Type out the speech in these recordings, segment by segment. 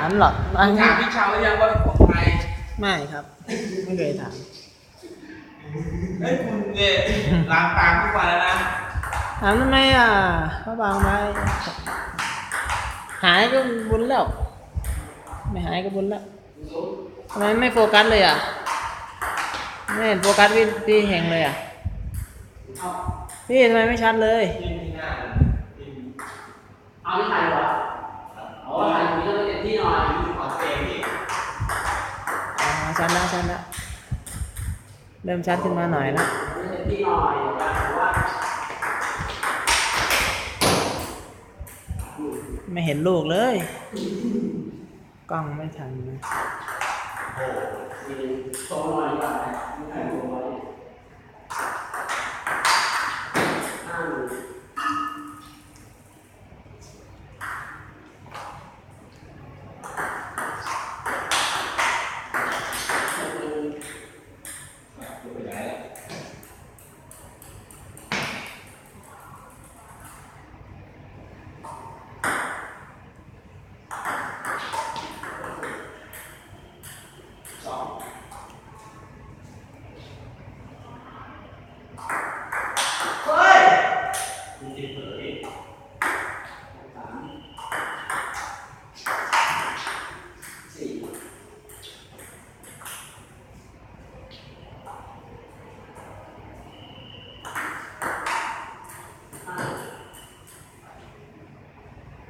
ามหรอกอันนี้ถามพี่ชาวหรือยังว่าเป็นของใครไม่ครับ ไม่เคยถามเฮ้ยคุณเนี่ยล้างตามทุกวันแล้วนะถามทำไมอะเขาบางไว้หายก็บุญแล้วไม่หายก็บุญแล้วทำไมไม่โฟกัสเลยอะไม่เห็นโฟกัสพี่พี่เฮงเลยอะพี่ทำไมไม่ชัดเลยเอาไม่ถ่ายเหรอ เอาถ่ายตรงนี้ก็เต็มที่หน่อยขอเซฟพี่อ๋อชัดแล้วชัดแล้วเริ่มชัดขึ้นมาหน่อยแล้วเต็มที่หน่อยเดี๋ยวแบบว่าไม่เห็นลูกเลย กล้องไม่ทันนะโชว์หน่อยดีกว่าไม่ถ่ายโชว์ไว้ห้าหนึ่ง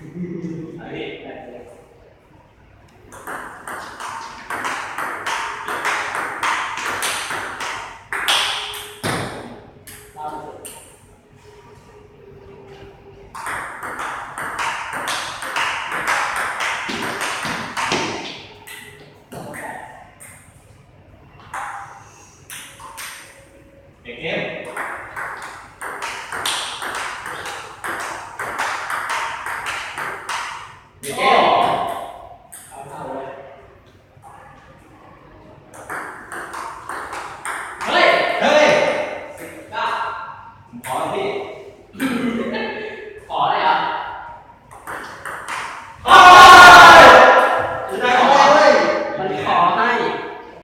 Amin.